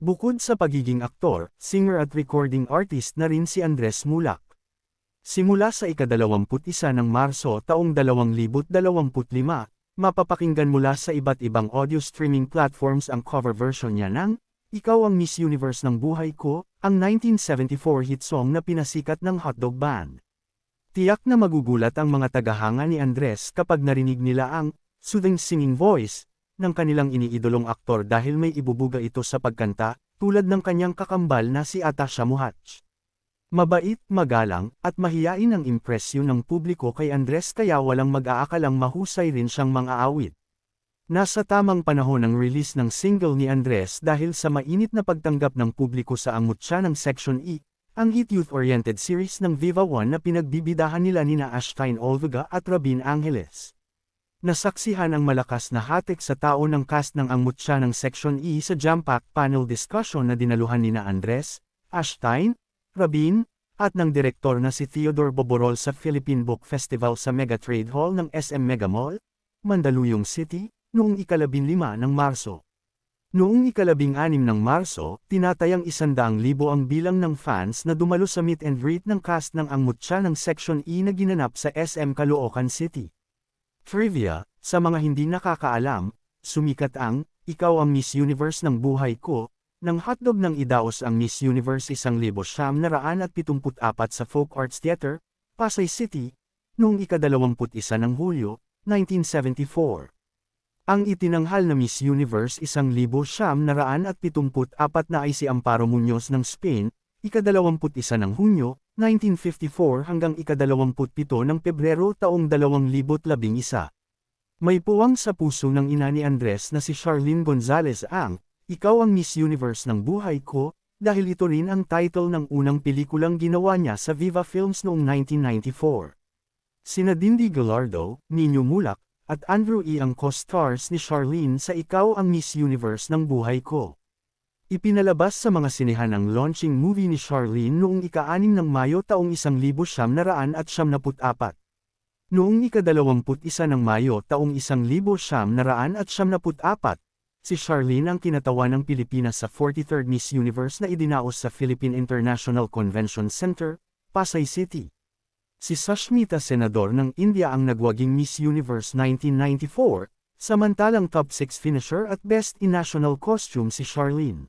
Bukod sa pagiging aktor, singer at recording artist na rin si Andres Mulak. Simula sa ikadalawamput isa ng Marso taong 2025, mapapakinggan mula sa iba't ibang audio streaming platforms ang cover version niya ng Ikaw ang Miss Universe ng Buhay Ko, ang 1974 hit song na pinasikat ng Hotdog Band. Tiyak na magugulat ang mga tagahanga ni Andres kapag narinig nila ang soothing singing voice ng kanilang iniidolong aktor dahil may ibubuga ito sa pagkanta, tulad ng kanyang kakambal na si Atasha Muhach. Mabait, magalang, at mahiyain ang impresyon ng publiko kay Andres kaya walang mag-aakalang mahusay rin siyang mga awit. Nasa tamang panahon ang release ng single ni Andres dahil sa mainit na pagtanggap ng publiko sa angutya ng Section E, ang hit youth-oriented series ng Viva One na pinagbibidahan nila nina Ashline Olvega at Rabin Angeles. Nasaksihan ang malakas na hatik sa tao ng cast ng angmutya ng Section E sa jam-packed panel discussion na dinaluhan nina Andres, Ashtain, Rabin, at ng direktor na si Theodore Boborol sa Philippine Book Festival sa Mega Trade Hall ng SM Mega Mall, Mandaluyong City, noong ikalabing lima ng Marso. Noong ikalabing anim ng Marso, tinatayang isandaang libo ang bilang ng fans na dumalo sa meet and greet ng cast ng angmutya ng Section E na ginanap sa SM Caloocan City. Trivia, sa mga hindi nakakaalam, sumikat ang, ikaw ang Miss Universe ng buhay ko, ng hotdog ng idaos ang Miss Universe isang libo siyam na raan at pitumput apat sa Folk Arts Theater, Pasay City, noong ikadalawamput isa ng Hulyo, 1974. Ang itinanghal na Miss Universe isang libo siyam na ay si Amparo Muñoz ng Spain, ikadalawamput isa ng Hunyo, 1954 hanggang ikadalawamput pito ng Pebrero taong 2011. May puwang sa puso ng ina ni Andres na si Charlene Gonzalez ang, Ikaw ang Miss Universe ng buhay ko, dahil ito rin ang title ng unang pelikulang ginawa niya sa Viva Films noong 1994. Sina Dindy Gallardo, Nino Mulak, at Andrew E. ang co-stars ni Charlene sa Ikaw ang Miss Universe ng buhay ko. Ipinalabas sa mga sinehan ang launching movie ni Charlene noong ika-6 ng Mayo taong 1974. Noong ika-21 ng Mayo taong 1974, si Charlene ang kinatawa ng Pilipinas sa 43rd Miss Universe na idinaos sa Philippine International Convention Center, Pasay City. Si Sashmita Senador ng India ang nagwaging Miss Universe 1994, samantalang top 6 finisher at Best in National Costume si Charlene.